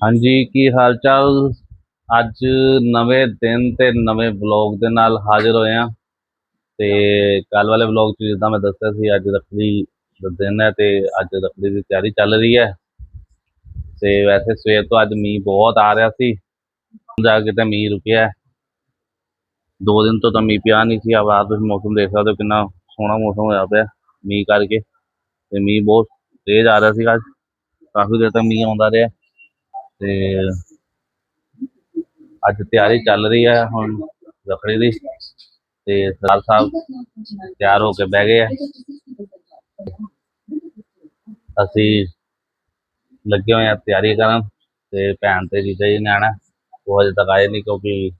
ਹਾਂਜੀ, ਕੀ ਹਾਲ ਚਾਲ ਅੱਜ ਨਵੇਂ ਦਿਨ ਤੇ ਨਵੇਂ ਵਲੌਗ ਦੇ ਨਾਲ ਹਾਜ਼ਰ ਹੋਏ ਆ ਤੇ ਕੱਲ ਵਾਲੇ ਵਲੌਗ 'ਚ ਜਿੱਦਾਂ ਮੈਂ ਦੱਸਿਆ ਸੀ, ਅੱਜ ਰੱਖੜੀ ਦਾ ਦਿਨ ਹੈ ਤੇ ਅੱਜ ਰੱਖੜੀ ਦੀ ਤਿਆਰੀ ਚੱਲ ਰਹੀ ਹੈ। ਤੇ ਵੈਸੇ ਸਵੇਰ ਤੋਂ ਅੱਜ ਮੀਂਹ ਬਹੁਤ ਆ ਰਿਹਾ ਸੀ। ਜਾ ਕੇ ਤਾਂ ਮੀਂਹ ਰੁਕਿਆ ਦੋ ਦਿਨ ਤੋਂ ਤਾਂ ਮੀਂਹ ਪਿਆ ਨਹੀਂ ਸੀ। ਆ ਤੁਸੀਂ ਮੌਸਮ ਦੇਖ ਸਕਦੇ ਹੋ ਕਿੰਨਾ ਸੋਹਣਾ ਮੌਸਮ ਹੋਇਆ ਪਿਆ ਮੀਂਹ ਕਰਕੇ। ਤੇ ਮੀਂਹ ਬਹੁਤ ਤੇਜ਼ ਆ ਰਿਹਾ ਸੀ ਅੱਜ ਕਾਫੀ ਦੇਰ ਤੱਕ ਮੀਂਹ ਆਉਂਦਾ ਰਿਹਾ। ਤੇ ਅੱਜ ਤਿਆਰੀ ਚੱਲ ਰਹੀ ਹੈ ਹੁਣ ਰੱਖੜੀ ਦੀ ਤੇ ਸਰਦਾਰ ਸਾਹਿਬ ਤਿਆਰ ਹੋ ਕੇ ਬਹਿ ਗਏ ਆ। ਅਸੀਂ ਲੱਗੇ ਹੋਏ ਆ ਤਿਆਰੀ ਕਰਨ ਤੇ ਭੈਣ ਤੇ ਜੀਜਾ ਜੀ ਨੇ ਆਉਣਾ ਉਹ ਹਜੇ ਤੱਕ ਆਏ ਨਹੀਂ ਕਿਉਂਕਿ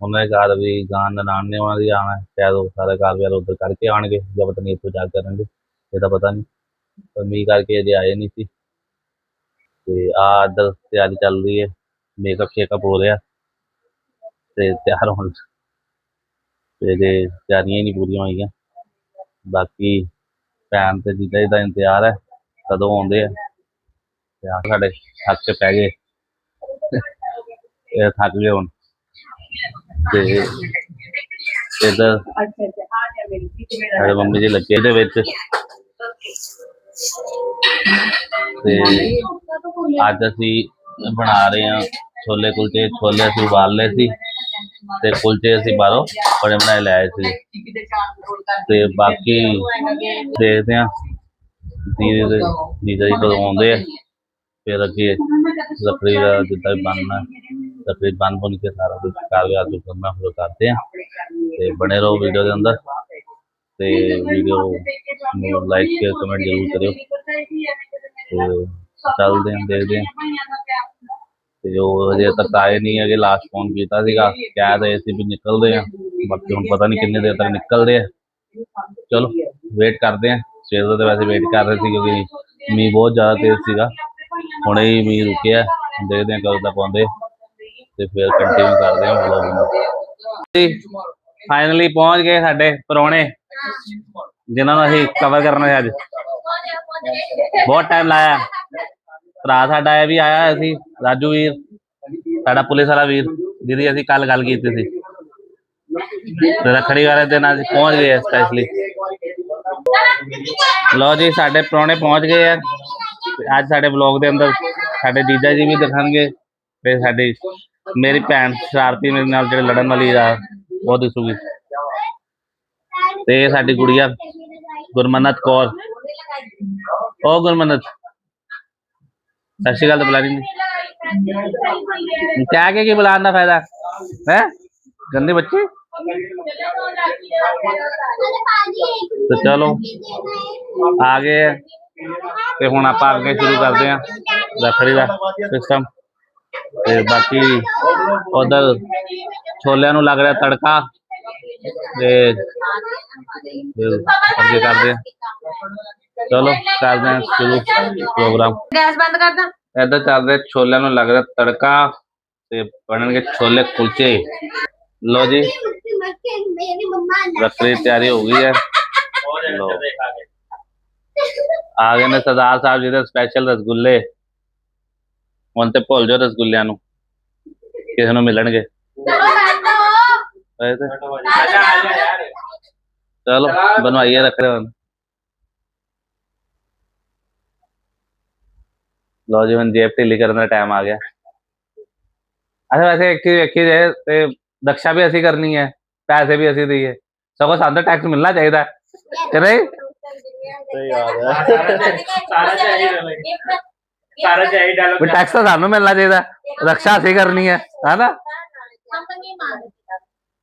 ਉਹਨਾਂ ਦੇ ਘਰ ਵੀ ਗਾਂ ਨਨਾਣ ਨੇ ਉਹਨਾਂ ਦੀ ਆਉਣਾ ਸ਼ਾਇਦ ਉਹ ਸਾਰੇ ਘਰ ਵਿਆਹ ਉੱਧਰ ਕਰਕੇ ਆਉਣਗੇ ਜਾਂ ਪਤਾ ਨਹੀਂ ਇੱਥੋਂ ਜਾ ਕਰਨਗੇ, ਇਹ ਤਾਂ ਪਤਾ ਨਹੀਂ। ਪਰ ਮੀਂਹ ਕਰਕੇ ਅਜੇ ਆਏ ਨਹੀਂ ਸੀ। ਤੇ ਆ ਇੱਧਰ ਤਿਆਰੀ ਚੱਲ ਰਹੀ ਹੈ ਮੇਕਅਪ ਸ਼ੇਕਅਪ ਹੋ ਰਿਹਾ ਤੇ ਤਿਆਰ ਹੋਣ ਤੇ ਜੇ ਤਿਆਰੀਆਂ ਹੀ ਨਹੀਂ ਪੂਰੀਆਂ ਹੋਈਆਂ। ਬਾਕੀ ਭੈਣ ਤੇ ਜੀਜਾ ਜੀ ਦਾ ਇੰਤਜ਼ਾਰ ਹੈ ਕਦੋਂ ਆਉਂਦੇ ਆ। ਤੇ ਆ ਸਾਡੇ ਥੱਕ ਚ ਪੈ ਗਏ। ਇਹ ਥੱਕ ਗਏ ਹੁਣ। ਤੇ ਇੱਧਰ ਸਾਡੇ ਮੰਮੀ ਜੀ ਲੱਗੇ ਇਹਦੇ ਵਿੱਚ। ਤੇ ਅੱਜ ਅਸੀਂ ਬਣਾ ਰਹੇ ਹਾਂ ਛੋਲੇ ਕੁਲਚੇ, ਛੋਲੇ ਅਸੀਂ ਉਬਾਲ ਲਏ ਸੀ ਤੇ ਕੁਲਚੇ ਅਸੀਂ ਬਾਹਰੋਂ ਬੜੇ ਬਣਾਏ ਲੈ ਸੀ। ਤੇ ਬਾਕੀ ਦੇਖਦੇ ਹਾਂ ਦੀਦੀ ਦੇ ਜੀਜਾ ਜੀ ਕਦੋਂ ਆਉਂਦੇ ਆ। ਫਿਰ ਅੱਗੇ ਲੱਕੜੀ ਦਾ ਜਿੱਦਾਂ ਵੀ ਬਣਨਾ, ਲੱਕੜੀ ਬਣ ਬਣ ਕੇ ਸਾਰਾ ਕੁਝ ਕਾਗਜ਼ਾਤ ਜੋ ਕਰਨਾ ਫਿਰ ਕਰਦੇ ਆ ਤੇ ਬਣੇ ਰਹੋ ਵੀਡੀਓ ਦੇ ਅੰਦਰ। ਤੇ ਵੀਡੀਓ ਨੂੰ ਲਾਈਕ, ਸ਼ੇਅਰ, ਕਮੈਂਟ ਜ਼ਰੂਰ ਕਰਿਓ। ਤੇ ਚੱਲਦੇ ਹਾਂ ਦੇਖਦੇ ਹਾਂ ਤੇ ਉਹ ਅਜੇ ਤੱਕ ਆਏ ਨਹੀਂ ਹੈਗੇ ਲਾਸਟ ਫੋਨ ਕੀਤਾ ਸੀਗਾ। ਕਹਿ ਰਹੇ ਸੀ ਵੀ ਨਿਕਲਦੇ ਆ। ਬਾਕੀ ਹੁਣ ਪਤਾ ਨਹੀਂ ਕਿੰਨੇ ਦੇਰ ਤੱਕ ਨਿਕਲਦੇ ਆ। ਚਲੋ ਵੇਟ ਕਰਦੇ ਆ। ਸਵੇਰ ਦਾ ਵੈਸੇ ਵੇਟ ਕਰ ਰਹੇ ਸੀ ਕਿਉਂਕਿ ਮੀਂਹ ਬਹੁਤ ਜ਼ਿਆਦਾ ਤੇਜ਼ ਸੀਗਾ। ਹੁਣੇ ਹੀ ਮੀਂਹ ਰੁਕਿਆ ਦੇਖਦੇ ਆ ਕਦੋਂ ਤੱਕ ਆਉਂਦੇ। ਤੇ ਫਿਰ ਕੰਟੀਨਿਊ ਕਰਦੇ ਆ ਵਲੌਗ ਨੂੰ। ਫਾਈਨਲੀ ਪਹੁੰਚ ਗਏ ਸਾਡੇ ਪਰੌਣੇ ਜਿਨ੍ਹਾਂ ਨੂੰ ਅਸੀਂ ਕਵਰ ਕਰਨਾ ਹੈ ਅੱਜ। ਬਹੁਤ ਟਾਈਮ ਲਾਇਆ। ਭਰਾ ਸਾਡਾ ਇਹ ਵੀ ਆਇਆ ਸੀ, ਰਾਜੂ ਵੀਰ, ਸਾਡਾ ਪੁਲਿਸ ਵਾਲਾ ਵੀਰ, ਜਿਹਦੀ ਅਸੀਂ ਕੱਲ ਗੱਲ ਕੀਤੀ ਸੀ। ਰੱਖੜੀ ਵਾਲੇ ਦਿਨ ਅਸੀਂ ਪਹੁੰਚ ਗਏ ਸਪੈਸ਼ਲੀ ਲਓ ਜੀ, ਸਾਡੇ ਪ੍ਰਾਹੁਣੇ ਪਹੁੰਚ ਗਏ ਆ। ਅੱਜ ਸਾਡੇ ਵਲੌਗ ਦੇ ਅੰਦਰ ਸਾਡੇ ਜੀਜਾ ਜੀ ਵੀ ਦਿਖਣਗੇ ਤੇ ਸਾਡੀ ਮੇਰੀ ਭੈਣ ਸ਼ਰਾਰਤੀ ਮੇਰੇ ਨਾਲ ਜਿਹੜੇ ਲੜਨ ਵਾਲੀ ਆ, ਉਹ ਦਿਸੂਗੀ। ਤੇ ਸਾਡੀ ਗੁੜੀਆ ਗੁਰਮਨਤ ਕੌਰ। ਉਹ ਗੁਰਮਨਤ ਸਤਿ ਸ਼੍ਰੀ ਅਕਾਲ ਤਾਂ ਬੁਲਾ ਨਹੀਂ ਕਿਆ ਕੇ ਕੀ ਬੁਲਾਉਣ ਦਾ ਫਾਇਦਾ? ਹੈ? ਗੰਦੇ ਬੱਚੇ? ਤੇ ਚਲੋ, ਆ ਗਏ ਤੇ ਹੁਣ ਆਪਾਂ ਅੱਗੇ ਸ਼ੁਰੂ ਕਰਦੇ ਆ ਰੱਖੜੀ ਦਾ ਸਿਸਟਮ ਤੇ ਬਾਕੀ ਉਧਰ ਛੋਲਿਆਂ ਨੂੰ ਲੱਗ ਰਿਹਾ ਤੜਕਾ। ਤੇ ਤੇ ਅੱਗੇ ਕਰਦੇ ਆ। ਚਲੋ ਕਰਦੇ ਆ ਸ਼ੁਰੂ ਪ੍ਰੋਗਰਾਮ। ਗੈਸ ਬੰਦ ਕਰ ਦਾਂ। ਇੱਧਰ ਚੱਲ ਰਿਹਾ ਛੋਲਿਆਂ ਨੂੰ ਲੱਗ ਰਿਹਾ ਤੜਕਾ ਤੇ ਬਣਨਗੇ ਛੋਲੇ ਕੁਲਚੇ। ਲੋ ਜੀ। ਰੱਖੜੀ ਤਿਆਰੀ ਹੋ ਗਈ ਹੈ। ਲਓ। ਆ ਗਏ ਨੇ ਸਰਦਾਰ ਸਾਹਿਬ ਜੀ ਦੇ ਸਪੈਸ਼ਲ ਰਸਗੁੱਲੇ। ਹੁਣ ਤੇ ਭੁੱਲ ਜਾਓ ਰਸਗੁੱਲਿਆਂ ਨੂੰ। ਕਿਸੇ ਨੂੰ ਮਿਲਣਗੇ। ਚਲੋ ਬਣਵਾਈਏ ਰੱਖ ਰਹੇ ਹੁਣ। ਲੋ ਜੀ ਹੁਣ ਜੇਬ ਢਿੱਲੀ ਕਰਨ ਦਾ ਟਾਈਮ ਆ ਗਿਆ ਅੱਛਾ ਵੈਸੇ ਇੱਕ ਚੀਜ਼ ਵੇਖੀ ਜਾਏ ਤੇ ਦਕਸ਼ਾ ਵੀ ਅਸੀਂ ਕਰਨੀ ਹੈ ਪੈਸੇ ਵੀ ਅਸੀਂ ਦਈਏ ਸਗੋਂ ਸਾਨੂੰ ਟੈਕਸ ਮਿਲਣਾ ਚਾਹੀਦਾ ਕਿ ਨਹੀਂ ਸਾਰਾ ਚਾਹੀਦਾ ਬਈ। ਸਾਰਾ ਚਾਹੀ ਡਾਲੋ ਵੀ ਟੈਕਸ ਤਾਂ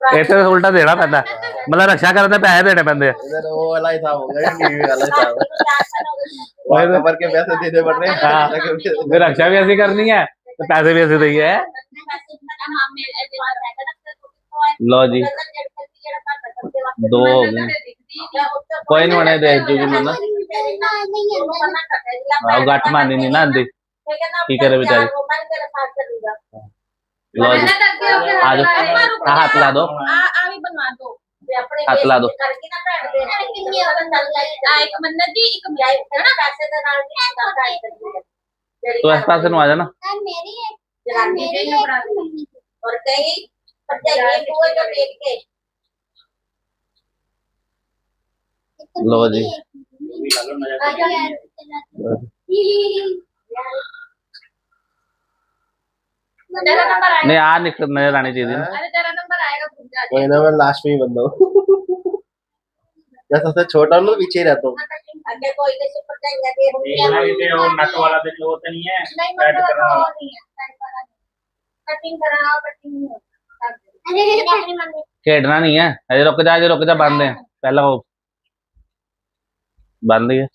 ਸਾਨੂੰ ਮਿਲਣਾ ਚਾਹੀਦਾ ਰਕਸ਼ਾ ਅਸੀਂ ਕਰਨੀ ਹੈ ਹਨਾ ਇਹ ਤੇ ਉਲਟਾ ਦੇਣਾ ਪੈਂਦਾ ਮਤਲਬ ਰਕਸ਼ਾ ਕਰਨ ਦੇ ਪੈਸੇ ਦੇਣੇ ਪੈਂਦੇ ਆ इधर वो वाला हिसाब होगा या टीवी वाला हिसाब वही वहाँ कवर के पैसे देने पड़ रहे हैं हाँ। ताकि उनके- ਵੀ ਰਕਸ਼ਾ ਵੀ ਅਸੀਂ ਕਰਨੀ ਹੈ ਤੇ ਪੈਸੇ ਵੀ ਅਸੀਂ ਦਈਏ ਲਓ ਜੀ ਦੋ ਹੋ ਗਏ ਕੋਈ ਨਹੀਂ ਹੁਣੇ ਦੇਖ ਜੂਗੀ ਮੈਨੂੰ ਆਹ ਗੱਟ ਮਾਰਨੀ ਨਹੀਂ ਨਾ ਆਂਦੀ ਕੀ ਕਰੇ ਵਿਚਾਰੀ लो जी आ जाओ हाथ ला दो हाथ ला दो तो इस पास आ जाना और कहीं लो जी नहीं आज निकल नज़र आने चाहिए कोई ना मैं लास्ट में ही बंदा हूँ। या सबसे छोटा हूँ तो पीछे रहता हूँ। खेडना नहीं है। अरे रुक जा रुक जा बंद है। पहला वो। बंद दिए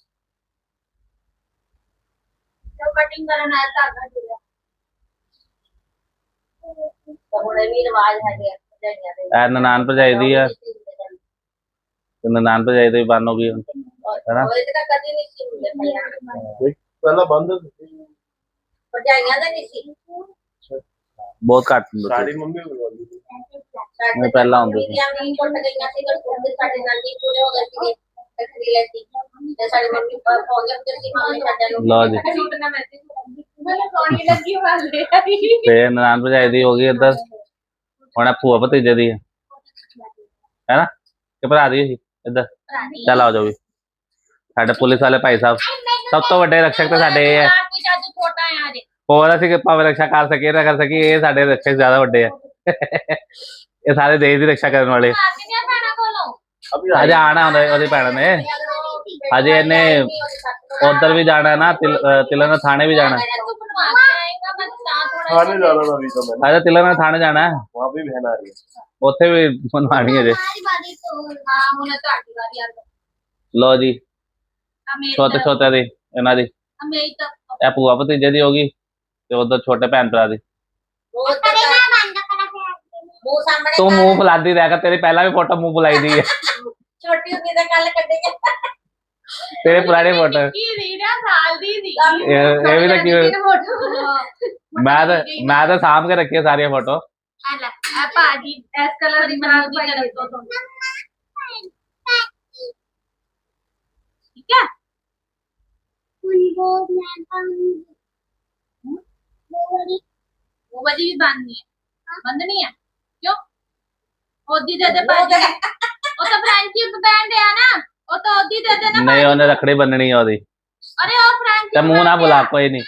कटिंग है ਤਾਂ ਹੁਣ ਇਹ ਵੀ ਰਿਵਾਜ ਹੈਗੇ ਆ ਭਰਜਾਈਆਂ ਦੇ। ਐ ਨਨਾਨ ਭਜਾਈ ਦੀ ਆ। ਤੇ ਨਨਾਨ ਭਜਾਈ ਦੀ ਬੰਨ ਹੋ ਗਈ ਹੁਣ। ਹੈਨਾ? ਉਹ ਤਾਂ ਕਦੀ ਨਹੀਂ ਸੀ ਹੁੰਦੇ ਪਹਿਲਾਂ ਪਹਿਲਾਂ ਬੰਦ ਸੀ। ਭਰਜਾਈਆਂ ਦਾ ਨਹੀਂ ਸੀ। ਬਹੁਤ ਘੱਟ ਹੁੰਦੇ ਸਾਡੀ ਮੰਮੀ ਬੁਲਾਉਂਦੀ ਸੀ। ਮੈਂ ਪਹਿਲਾਂ ਹੁੰਦੇ ਸੀ। ਸੀ ਛੁੱਟ ਗਈਆਂ ਸੀ ਪਰ ਉਹਦੇ ਸਾਡੇ ਨਾਲ ਹੀ ਪੂਰੇ ਹੋ ਗਏ ਸੀ ਤਕਰੀਲੇ ਸੀ ਤੇ ਸਾਡੀ ਮੰਮੀ ਪਰ ਹੋ ਗਏ ਤੇ ਸੀ ਮੰਮੀ ਸਾਡੇ ਲਓ ਜੀ। ਛੁੱਟਣਾ ਮੈਂ ਤੇ ਮੈਨੂੰ ਕੌਣੀ ਲੱਗੀ ਵਾਲੇ ਤੇ ਨਾਨ ਭਜਾਈ ਦੀ ਹੋ ਗਈ ਇੱਧਰ ਹੁਣ ਆ ਭੂਆ ਭਤੀਜੇ ਦੀ ਹੈ ਹੈਨਾ ਕਿ ਭਰਾ ਦੀ ਸੀ ਇੱਧਰ ਚੱਲ ਆ ਜਾਓ ਵੀ। ਸਾਡੇ ਪੁਲਿਸ ਵਾਲੇ ਭਾਈ ਸਾਹਿਬ ਸਭ ਤੋਂ ਵੱਡੇ ਰਕਸ਼ਕ ਤਾਂ ਸਾਡੇ ਇਹ ਹੈ ਕੋਈ ਜਾਦੂ ਛੋਟਾ ਆ। ਦੇ ਹੋਰ ਅਸੀਂ ਕਿ ਭਾਵੇਂ ਰਕਸ਼ਾ ਕਰ ਸਕੀਏ ਨਾ ਕਰ ਸਕੀਏ ਇਹ ਸਾਡੇ ਰਕਸ਼ਕ ਜ਼ਿਆਦਾ ਵੱਡੇ ਆ। ਇਹ ਸਾਰੇ ਦੇਸ਼ ਦੀ ਰੱਖਿਆ ਕਰਨ ਵਾਲੇ। ਅੱਜ ਆਣਾ ਉਹਦੇ ਉਹਦੀ ਭੈਣ ਨੇ। ਅਜੇ ਇਹਨੇ ਉਧਰ ਵੀ ਜਾਣਾ ਨਾ ਤਿਲ ਅਹ ਤਿਲਨ ਥਾਣੇ ਵੀ ਜਾਣਾ तू बनवा के आएगा मैं साथ थोड़ा खाने जाना था अभी तो मैंने ਅਜੇ ਤਿਲਨ ਥਾਣੇ ਜਾਣਾ ਹੈ। वहाँ भी बहन आ रही है ਉੱਥੇ ਵੀ ਬਣਵਾਣੀ ਹੈ ਜੇ हमारी बारी तो हाँ होना तो आटी बारी यार ਲੋ ਜੀ मेरी ਛੋਟੇ ਛੋਟੇ ਦੀ ਇਹਨਾਂ ਦੀ मेरी तो ਇਹ ਭੂਆ ਭਤੀਜੇ ਦੀ ਹੋ ਗਈ ਤੇ ਉਧਰ ਛੋਟੇ ਭੈਣ ਭਰਾ ਦੀ ਉਹ ਤੇ अरे ना बंद करा फिर ਮੂੰਹ ਸਾਹਮਣੇ ਤੂੰ ਮੂੰਹ ਫੁਲਾਦੀ ਰਹਿ ਕਰ ਤੇਰੀ ਪਹਿਲਾਂ ਵੀ ਫੋਟੋ ਮੂੰਹ ਫੁਲਾਈ ਦੀ ਹੈ ਛੋਟੀ ਹੁੰਦੀ ਦਾ ਗੱਲ ਕੱਢੇਗਾ ਤੇਰੇ ਪੁਰਾਣੇ ਫੋਟੋ ਇਹ ਵੀਡੀਓ ਸਾਲ ਦੀ ਸੀ ਇਹ ਵੀ ਤਾਂ ਕਿ ਮੈਂ ਤਾਂ ਮੈਂ ਤਾਂ ਸਾਂਭ ਕੇ ਰੱਖੀ ਸਾਰੀਆਂ ਫੋਟੋ ਆ ਲੈ ਆ ਭਾਜੀ ਇਸ ਕਲਰ ਦੀ ਬਣਾ ਕੇ ਕਰ ਦੋ। ਠੀਕ ਹੈ ਹੁਣ ਉਹ ਮੈਂ ਤਾਂ ਉਹ ਵਾਲੀ ਉਹ ਵਾਲੀ ਵੀ ਬੰਦਨੀ ਹੈ। ਬੰਦਨੀ ਹੈ ਕਿਉਂ? ਉਹਦੀ ਦੇ ਦੇ ਭਾਜੀ ਉਹ ਤਾਂ ਫ੍ਰੈਂਚ ਬੈਂਡ ਹੈ ਨਾ। तो ओदी दे दे ना ਨਹੀਂ ਉਹਨੇ ਰੱਖੜੀ ਬੰਨਣੀ ਆ ਉਹਦੀ अरे वो फ्रेंडशिप ਤੇ ਮੂੰਹ ਨਾ ਬੁਲਾ ਕੋਈ ਨਹੀਂ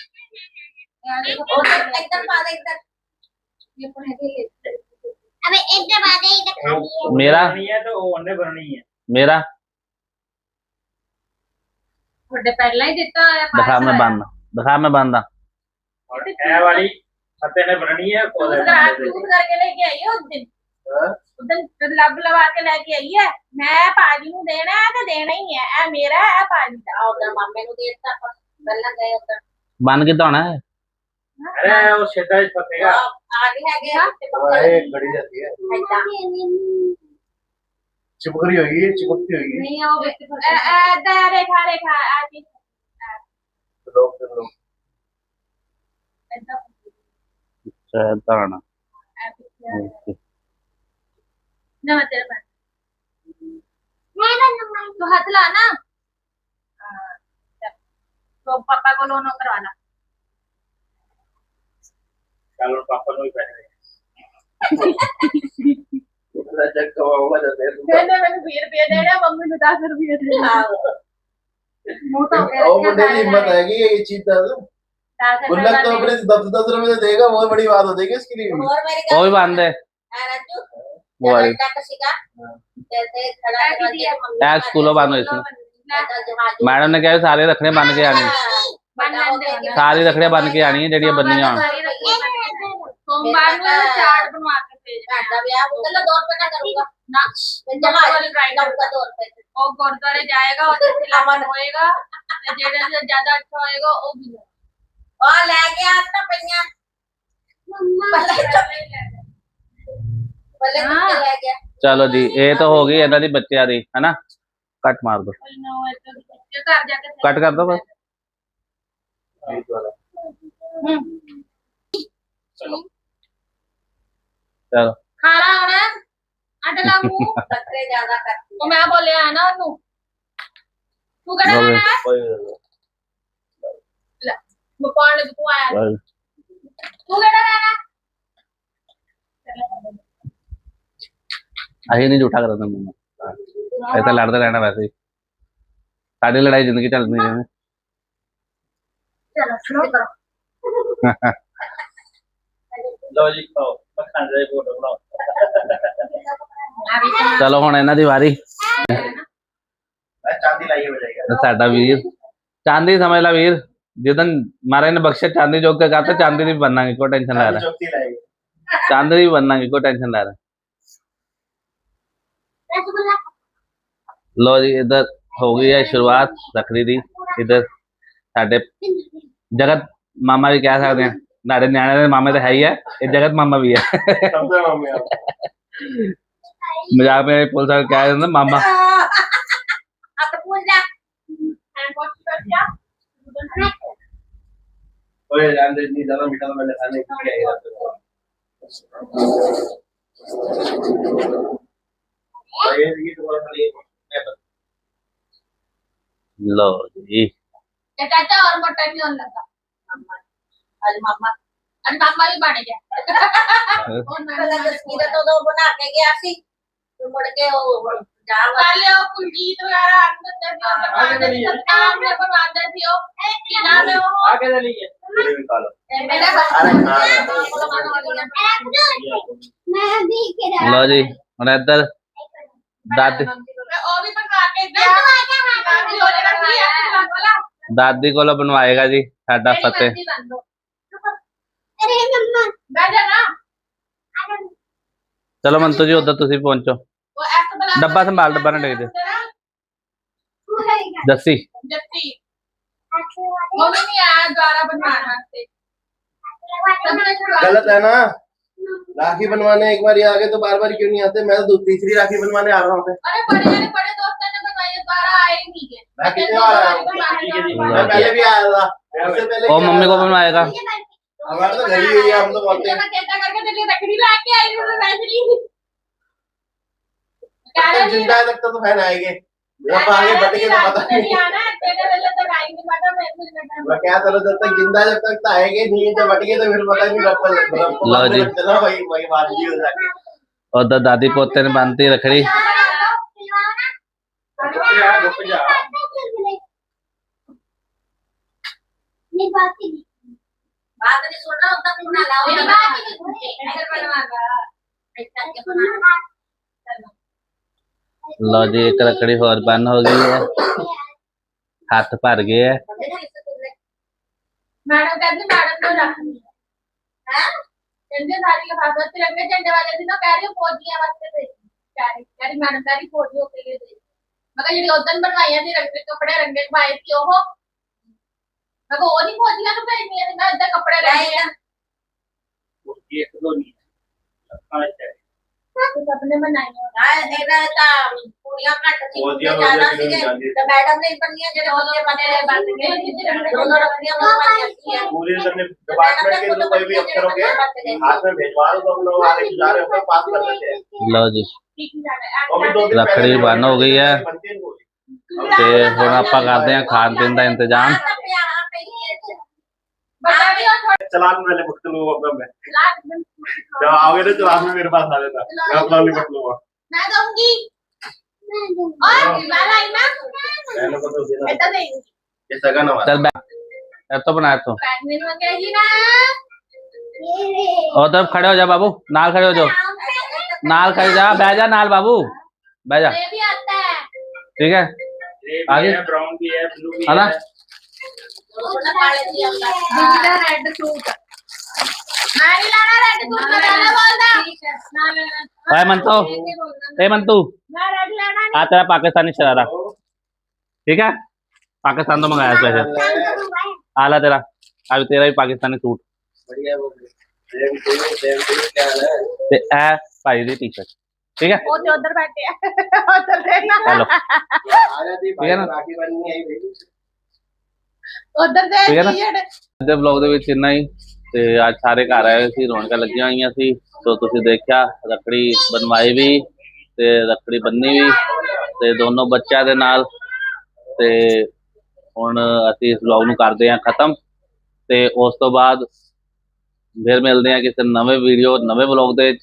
ਉਹ ਤਾਂ ਇੱਧਰ ਪਾ ਦੇ ਇੱਧਰ अबे एक दबा दे इधर खाली है ਮੇਰਾ ਬਣਨੀ ਹੈ ਤਾਂ ਉਹ ਉਹਨੇ ਬਣਨੀ ਹੈ ਮੇਰਾ ਤੁਹਾਡੇ ਪਹਿਲਾਂ ਹੀ ਦਿੱਤਾ ਹੋਇਆ ਦਿਖਾ ਮੈਂ ਬੰਦ ਦਿਖਾ ਮੈਂ ਬੰਦਾ ਔਰ ਇਹ ਵਾਲੀ ਫਤੇ ਨੇ ਬਣਨੀ ਹੈ दूध ਉਹਦੇ करा ਨਾਲ दूध करके लेके आई है उस दिन हाँ? उस दिन लब लगा के लेके आई है मैं पाजी ਨੂੰ ਦੇਣਾ ਹੈ ਤੇ ਦੇਣਾ ਹੀ ਹੈ ਇਹ ਮੇਰਾ ਹੈ ਇਹ ਪਾਜੀ ਦਾ ਉਧਰ ਮਾਮੇ ਨੂੰ ਦੇ ਦਿੱਤਾ ਆਪਾਂ ਪਹਿਲਾਂ ਗਏ ਉਧਰ ਬੰਨ ਕਿੱਦਾਂ ਹੋਣਾ ਹੈ ਅਰੇ ਉਹ ਸਿੱਧਾ ਹੀ ਫਤੇਗਾ ਆ ਗਏ ਹੈਗੇ ਆ ਤੇ वहाँ एक घड़ी जाती है ਏਦਾਂ चिपक रही होगी चिपकती होगी ਨਹੀਂ ਉਹ ਵਿੱਚ ਐਦਾ ਰੇਖਾ ਰੇਖਾ ਆ ਜੀ लोग फिर लोग ਐਦਾਂ ਅੱਛਾ ਏਦਾਂ ਹੋਣਾ ਨਾ ना तेरे पास मेरा नंबर तो हाथ ला ना तो पापा को लोन करवाना चलो पापा को ही पहले रजक का हुआ तो दे दूंगा मैंने मैंने बीर बीर दे दिया मम्मी ने दस रुपये दे दिया मुंह तो ओ मुझे हिम्मत आएगी ये चीज दस गुल्लक तो अपने दस दस रुपए देगा बहुत बड़ी बात हो जाएगी इसके लिए और मेरी और बात है राजू ਬੰਦ ਹੈ ਆ ਰਾਜੂ ਉਹ ਵਾਲੀ ਜਦੋਂ ਤੱਕ ਸੀਗਾ ਤੇ ਤੇ ਖੜਾ ਇਹ ਕਿਹਦੀ ਹੈ? ਇਹ ਸਕੂਲੋਂ ਬੰਦ ਹੋਈ ਸੀ ਜਹਾਜ਼ ਮੈਡਮ ਨੇ ਕਿਹਾ ਵੀ ਸਾਰੇ ਰੱਖੜੀਆਂ ਬੰਨ ਕੇ ਆਣੀ ਬੰਨ ਲੈਂਦੇ ਆ ਨਾ। ਸਾਰੀ ਰੱਖੜੀਆਂ ਬੰਨ ਕੇ ਆਣੀ ਜਿਹੜੀਆਂ ਬੰਨੀਆਂ ਹੋਣ ਸੋਮਵਾਰ ਨੂੰ ਇਹਨੂੰ ਚਾਰਟ ਬਣਵਾ ਕੇ ਭੇਜ ਸਾਡਾ ਵਿਆਹ ਹੋ ਗਿਆ 2 ਰੁਪਏ ਨਾ ਕਰੂੰਗਾ ਨਾ ਤੇ ਜਹਾਜ਼ ਲਾਊਗਾ 2 ਰੁਪਏ ਉਹ ਗੁਰਦੁਆਰੇ ਜਾਏਗਾ ਉਹਦੇ ਸਿਲਾਮਨ ਹੋਏਗਾ ਤੇ ਜਿਹੜੇ से ਜ਼ਿਆਦਾ ਅੱਛਾ ਹੋਏਗਾ ਉਹ ਵੀ ਆ ਲੈ ਗਿਆ ਤਾਂ ਪਈਆਂ मम्मा ਬੱਲੇ ਹਾਂ। ਕੁੱਤੇ ਲੈ ਗਿਆ ਚਲੋ ਜੀ ਇਹ ਤਾਂ ਹੋ ਗਈ ਇਹਨਾਂ ਦੀ ਬੱਚਿਆਂ ਦੀ ਹੈਨਾ? ਕੱਟ ਮਾਰ ਦੋ। ਕੱਟ ਕਰ ਦੋ ਬਸ। ਚਲੋ। ਚਲੋ। ਖਾਣਾ ਆਣਾ ਅਡਲਾ ਮੂੰਹ ਬੱਕਰੇ ਜ਼ਿਆਦਾ ਕਰ ਉਹ ਮੈਂ ਬੋਲਿਆ ਹੈ ਨਾ ਉਹਨੂੰ। ਤੂੰ ਕਿਹੜਾ ਖਾਣਾ ਲੈ ਮਪਾਣ ਨੂੰ ਆਇਆ। ਤੂੰ ਕਿਹੜਾ ਖਾਣਾ ਅਸੀਂ ਨਹੀਂ ਝੂਠਾ ਕਰਦੇ ਮੰਮਾ ਇਹ ਤਾਂ ਲੜਦੇ ਰਹਿਣਾ ਵੈਸੇ ਹੀ ਸਾਡੀ ਲੜਾਈ ਜ਼ਿੰਦਗੀ ਚੱਲਦੀ ਰਹਿੰਦੀ ਚਲੋ ਸ਼ੁਰੂ ਕਰੋ ਲਓ ਜੀ ਖਾਓ ਮੱਖਣ ਦੇ ਫੋਟੋ ਬਣਾਓ ਆ ਵੀ ਤਾਂ ਚਲੋ ਹੁਣ ਇਹਨਾਂ ਦੀ ਵਾਰੀ मैं चांदी लाई हो जाएगा ਤੇ ਸਾਡਾ ਵੀਰ ਚਾਂਦੀ ਸਮਝ ਲੈ ਵੀਰ ਜਦੋਂ ਮਾਰੇ ਨੇ ਬਖਸ਼ੇ ਚਾਂਦੀ ਜੋਗ ਕੇ ਕਹਤਾ ਚਾਂਦੀ ਦੀ ਬਣਾਂਗੇ ਕੋਈ ਟੈਨਸ਼ਨ ਲੈ ਰਿਹਾ चौथी लाएगी ਚਾਂਦੀ ਦੀ ਬਣਾਂਗੇ ਕੋਈ ਟੈਨਸ਼ਨ ਲੈ ਰਿਹਾ रसगुल्ला ਲੋ ਜੀ ਇਧਰ ਹੋ ਗਈ ਹੈ ਸ਼ੁਰੂਆਤ ਰੱਖੜੀ ਦੀ ਇਧਰ ਸਾਡੇ ਜਗਤ ਮਾਮਾ ਵੀ ਕਹਿ ਸਕਦੇ ਆ ਨਾਲੇ ਨਿਆਣੇ ਦੇ ਮਾਮੇ ਤਾਂ ਹੈ ਹੀ ਹੈ ਇਹ ਜਗਤ ਮਾਮਾ ਵੀ ਹੈ समझा मम्मी आप ਮਜ਼ਾਕ ਮੇਰੇ ਪੁਲਿਸ ਵਾਲੇ ਕਹਿ ਦਿੰਦੇ ਮਾਮਾ ਹੱਥ ਪੂੰਝ ਲੈ ਐਂਡ ਵਾਟ ਯੂ ਕਿਆ ओए जान दे नहीं ज्यादा मीठा तो मैंने खाने की क्या है लो जी चाचा और मोटा भी होने लगा. आज मामा. आज मामा भी बन गया कलर तो दो बना के गया सी तो मुड़ के वो जा वाले वो कुलजीत वगैरह आत्महत्या भी और बर्बाद थी आपने बर्बाद थी हो. किला में हो. आगे चलिए लो जी और इधर ਦਾਦੀ ਉਹ ਵੀ ਬਣਾ ਕੇ ਦਿਆ ਦਾਦੀ ਕੋਲੋਂ ਬਣਵਾਏਗਾ ਜੀ ਸਾਡਾ ਫਤਿਹ। ਅਰੇ ਮੰਮਾ। ਬਹਿ ਜਾ ਨਾ। ਚਲੋ ਮੰਤੋ ਜੀ ਉਧਰ ਤੁਸੀਂ ਪਹੁੰਚੋ। ਉਹ ਐਸ ਬਲਾ ਡੱਬਾ ਸੰਭਾਲ ਡੱਬਾ ਨਾ ਡੇਗ ਦੇ ਦੱਸੀ ਜੱਤੀ ਉਹ ਵੀ ਨਹੀਂ ਆਇਆ ਦੁਆਰਾ ਬਣਾਉਣ ਵਾਸਤੇ। ਗਲਤ ਹੈ ਨਾ। राखी बनवाने एक बार आ गए तो बार बार क्यों नहीं आते? मैं तो तीसरी राखी बनवाने आ रहा हूँ अरे बड़े और मम्मी को बनवाएगा। हमारा तो, तो घर ही है। हम तो बोलते हैं। ज़िंदा तक तो फ़ैन आएँगे। वो आगे बढ़ेंगे तो पता नहीं आना तेरे वेले तो आएंगे बेटा मैं फिर मैं क्या चलो जब तक जिंदा जब तक आएंगे नहीं जब बढ़ेंगे तो फिर पता नहीं रखो लो जी चलो भाई भाई बात ही हो जाएगी और दा दादी पोते ने बांधती रखड़ी नहीं बात ही बात नहीं सुन रहा होता तुम ना लाओ बात ही नहीं अगर बनवागा ऐसा क्या बना लो जी एक लकड़ी और बंद हो गई है हाथ भर गए है मैडम कहती मैडम को रखनी है झंडे सारी के पास तिरंगे झंडे वाले दिन कह रही फौजियां वास्ते भेजी कह रही कह रही मैडम कह रही फौजियों के लिए भेजी मैं कहा जी उदन बनवाइया थी रंगे कपड़े रंगे पाए थे ओह मैं कहा वो नहीं फौजियां तो भेजनी है मैं इधर कपड़े रह गए हैं ਨੇ ਬਣਾਈਆਂ ਨਾ ਇਹਦਾ ਤਾਂ ਕੁੜੀਆਂ ਘੱਟ ਸੀ ਫੌਜੀਆਂ ਮੁੰਡੇ ਜ਼ਿਆਦਾ ਵਰਗੀਆਂ ਸੀਗੇ ਜਾਂਦੀ। ਤੇ ਮੈਡਮ ਨੇ ਬੰਨੀਆਂ ਜਿਹੜੇ ਬੰਦੇ ਬੰਦੇ ਬਣ ਗਏ ਦੋਨੋਂ ਰੱਖੀਆਂ ਬਣਵਾਈਆਂ ਸੀ पूरे अपने डिपार्टमेंट के जो कोई भी अफसर हो गए हाथ में भेजवा दो तो हम लोग आगे जा रहे हो पास कर लेते हैं ਲਓ ਜੀ वो भी दो दिन रखड़ी पहले बंद हो गई है। बनती है वो। ਤੇ ਹੁਣ ਆਪਾਂ ਕਰਦੇ ਹਾਂ ਖਾਣ ਪੀਣ ਦਾ ਇੰਤਜ਼ਾਮ बड़ा भी और थोड़ा चलान पहले पकड़ लूंगा अपना मैं लाख जब आओगे ना तो आप मेरे पास आ जाता मैं अपना मैं दूँगी खड़े हो जा बाबू नाल खड़े हो जाओ नाल खड़े जा बैजा नाल बाबू बैजा ठीक है आगे ब्राउन भी है ब्लू भी है ना रेड सूट नहीं लाना रेड सूट मैं लाना बोलता ना लेना ਓਏ ਮੰਤੋ ਏ ਮੰਤੂ मैं रेड लेना ਆ ਤੇਰਾ ਪਾਕਿਸਤਾਨੀ ਸ਼ਰਾਰਾ ਠੀਕ ਹੈ ਪਾਕਿਸਤਾਨ ਤੋਂ ਮੰਗਾਇਆ ਸਪੈਸ਼ਲ ਆ ਲੈ ਤੇਰਾ ਆ ਵੀ ਤੇਰਾ ਵੀ ਪਾਕਿਸਤਾਨੀ ਸੂਟ बढ़िया वो सेम टू सेम टू क्या हाल है ਤੇ ਇਹ ਭਾਈ ਦੀ ਟੀ-ਸ਼ਰਟ ਠੀਕ ਹੈ वो जो उधर बैठे हैं उधर देना हेलो आ जाती ठीक है ना? राखी बननी आई भाई उधर दे ठीक है ना? टी-शर्ट। ਅੱਜ ਦੇ ਵਲੌਗ ਦੇ ਵਿੱਚ ਇੰਨਾ ਹੀ ਤੇ ਅੱਜ ਸਾਰੇ ਘਰ ਆਏ ਹੋਏ ਸੀ, ਰੌਣਕਾਂ ਲੱਗੀਆਂ ਹੋਈਆਂ ਸੀ, ਸੋ ਤੁਸੀਂ ਦੇਖਿਆ, ਰੱਖੜੀ ਬਣਵਾਈ ਵੀ ਤੇ ਰੱਖੜੀ ਬੰਨੀ ਵੀ ਤੇ ਦੋਨੋਂ ਬੱਚਿਆਂ ਦੇ ਨਾਲ ਤੇ ਹੁਣ ਅਸੀਂ ਇਸ ਵਲੌਗ ਨੂੰ ਕਰਦੇ ਹਾਂ ਖਤਮ ਤੇ ਉਸ ਤੋਂ ਬਾਅਦ ਫਿਰ ਮਿਲਦੇ ਹਾਂ ਕਿਸੇ ਨਵੇਂ ਵੀਡੀਓ ਨਵੇਂ ਵਲੌਗ ਦੇ ਵਿੱਚ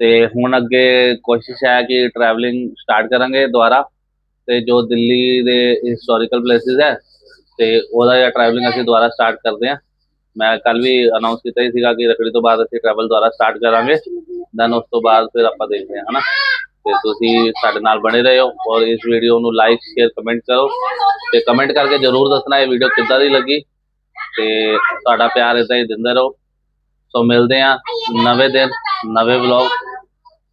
ਤੇ ਹੁਣ ਅੱਗੇ ਕੋਸ਼ਿਸ਼ ਹੈ ਕਿ ਟਰੈਵਲਿੰਗ ਸਟਾਰਟ ਕਰਾਂਗੇ ਦੁਬਾਰਾ ਤੇ ਜੋ ਦਿੱਲੀ ਦੇ ਹਿਸਟੋਰੀਕਲ ਪਲੇਸਿਸ ਹੈ ਤੇ ਉਹਦਾ ਜਿਹੜਾ ਟਰੈਵਲਿੰਗ ਅਸੀਂ ਦੁਬਾਰਾ ਸਟਾਰਟ ਕਰਦੇ ਹਾਂ। ਮੈਂ ਕੱਲ ਵੀ ਅਨਾਉਂਸ ਕੀਤਾ ਹੀ ਸੀਗਾ ਕਿ ਰੱਖੜੀ ਤੋਂ ਬਾਅਦ ਅਸੀਂ ਟਰੈਵਲ ਦੁਆਰਾ ਸਟਾਰਟ ਕਰਾਂਗੇ। ਦੈਨ ਉਸ ਤੋਂ ਬਾਅਦ ਫਿਰ ਆਪਾਂ ਦੇਖਦੇ ਹਾਂ, ਹਨਾ? ਤੇ ਤੁਸੀਂ ਸਾਡੇ ਨਾਲ ਬਣੇ ਰਹੋ ਔਰ ਇਸ ਵੀਡੀਓ ਨੂੰ ਲਾਈਕ ਸ਼ੇਅਰ ਕਮੈਂਟ ਕਰੋ। ਤੇ ਕਮੈਂਟ ਕਰਕੇ ਜਰੂਰ ਦੱਸਣਾ ਇਹ ਵੀਡੀਓ ਕਿੱਦਾਂ ਦੀ ਲੱਗੀ। ਤੇ ਤੁਹਾਡਾ ਪਿਆਰ ਇਦਾਂ ਹੀ ਦਿੰਦੇ ਰਹੋ। ਸੋ ਮਿਲਦੇ ਆ ਨਵੇਂ ਦਿਨ, ਨਵੇਂ ਵਲੌਗ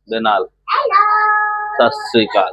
ਦੇ ਨਾਲ। ਸਤਿ ਸ੍ਰੀ ਅਕਾਲ।